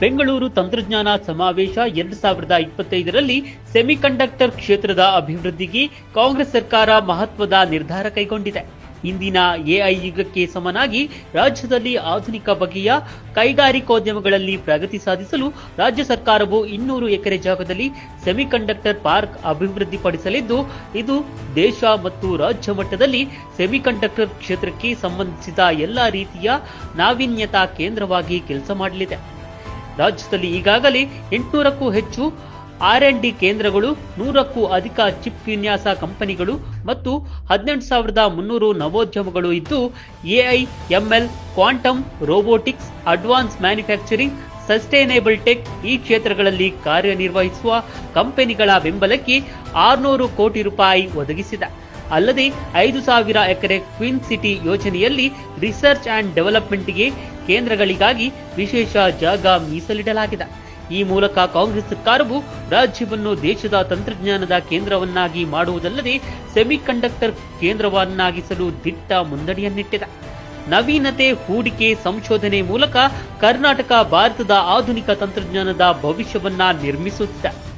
ಬೆಂಗಳೂರು ತಂತ್ರಜ್ಞಾನ ಸಮಾವೇಶ ಎರಡ್ ಸಾವಿರದ ಇಪ್ಪತ್ತೈದರಲ್ಲಿ ಸೆಮಿಕಂಡಕ್ಟರ್ ಕ್ಷೇತ್ರದ ಅಭಿವೃದ್ಧಿಗೆ ಕಾಂಗ್ರೆಸ್ ಸರ್ಕಾರ ಮಹತ್ವದ ನಿರ್ಧಾರ ಕೈಗೊಂಡಿದೆ. ಇಂದಿನ ಎಐ ಯುಗಕ್ಕೆ ಸಮನಾಗಿ ರಾಜ್ಯದಲ್ಲಿ ಆಧುನಿಕ ಬಗೆಯ ಕೈಗಾರಿಕೋದ್ಯಮಗಳಲ್ಲಿ ಪ್ರಗತಿ ಸಾಧಿಸಲು ರಾಜ್ಯ ಸರ್ಕಾರವು ಇನ್ನೂರು ಎಕರೆ ಜಾಗದಲ್ಲಿ ಸೆಮಿಕಂಡಕ್ಟರ್ ಪಾರ್ಕ್ ಅಭಿವೃದ್ಧಿಪಡಿಸಲಿದ್ದು, ಇದು ದೇಶ ಮತ್ತು ರಾಜ್ಯ ಮಟ್ಟದಲ್ಲಿ ಸೆಮಿಕಂಡಕ್ಟರ್ ಕ್ಷೇತ್ರಕ್ಕೆ ಸಂಬಂಧಿಸಿದ ಎಲ್ಲಾ ರೀತಿಯ ನಾವೀನ್ಯತಾ ಕೇಂದ್ರವಾಗಿ ಕೆಲಸ ಮಾಡಲಿದೆ. ರಾಜ್ಯದಲ್ಲಿ ಈಗಾಗಲೇ ಎಂಟುನೂರಕ್ಕೂ ಹೆಚ್ಚು ಆರ್ ಡಿ ಕೇಂದ್ರಗಳು, ನೂರಕ್ಕೂ ಅಧಿಕ ಚಿಪ್ ವಿನ್ಯಾಸ ಕಂಪನಿಗಳು ಮತ್ತು ಹದಿನೆಂಟು ಸಾವಿರದ ಮುನ್ನೂರು ನವೋದ್ಯಮಗಳು ಇದ್ದು, AI, ML, quantum, robotics, advance manufacturing, sustainable tech ಈ ಕ್ಷೇತ್ರಗಳಲ್ಲಿ ಕಾರ್ಯನಿರ್ವಹಿಸುವ ಕಂಪನಿಗಳ ಬೆಂಬಲಕ್ಕೆ ಆರುನೂರು ಕೋಟಿ ರೂಪಾಯಿ ಒದಗಿಸಿದೆ. ಅಲ್ಲದೆ ಐದು ಸಾವಿರ ಎಕರೆ ಕ್ವೀನ್ ಸಿಟಿ ಯೋಜನೆಯಲ್ಲಿ ರಿಸರ್ಚ್ ಅಂಡ್ ಡೆವಲಪ್ಮೆಂಟ್ಗೆ ಕೇಂದ್ರಗಳಿಗಾಗಿ ವಿಶೇಷ ಜಾಗ ಮೀಸಲಿಡಲಾಗಿದೆ. ಈ ಮೂಲಕ ಕಾಂಗ್ರೆಸ್ ಸರ್ಕಾರವು ರಾಜ್ಯವನ್ನು ದೇಶದ ತಂತ್ರಜ್ಞಾನದ ಕೇಂದ್ರವನ್ನಾಗಿ ಮಾಡುವುದಲ್ಲದೆ ಸೆಮಿಕಂಡಕ್ಟರ್ ಕೇಂದ್ರವನ್ನಾಗಿಸಲು ದಿಟ್ಟ ಮುನ್ನಡೆಯನ್ನಿಟ್ಟಿದೆ. ನವೀನತೆ ಹೂಡಿಕೆ ಸಂಶೋಧನೆ ಮೂಲಕ ಕರ್ನಾಟಕ ಭಾರತದ ಆಧುನಿಕ ತಂತ್ರಜ್ಞಾನದ ಭವಿಷ್ಯವನ್ನ ನಿರ್ಮಿಸುತ್ತಿದೆ.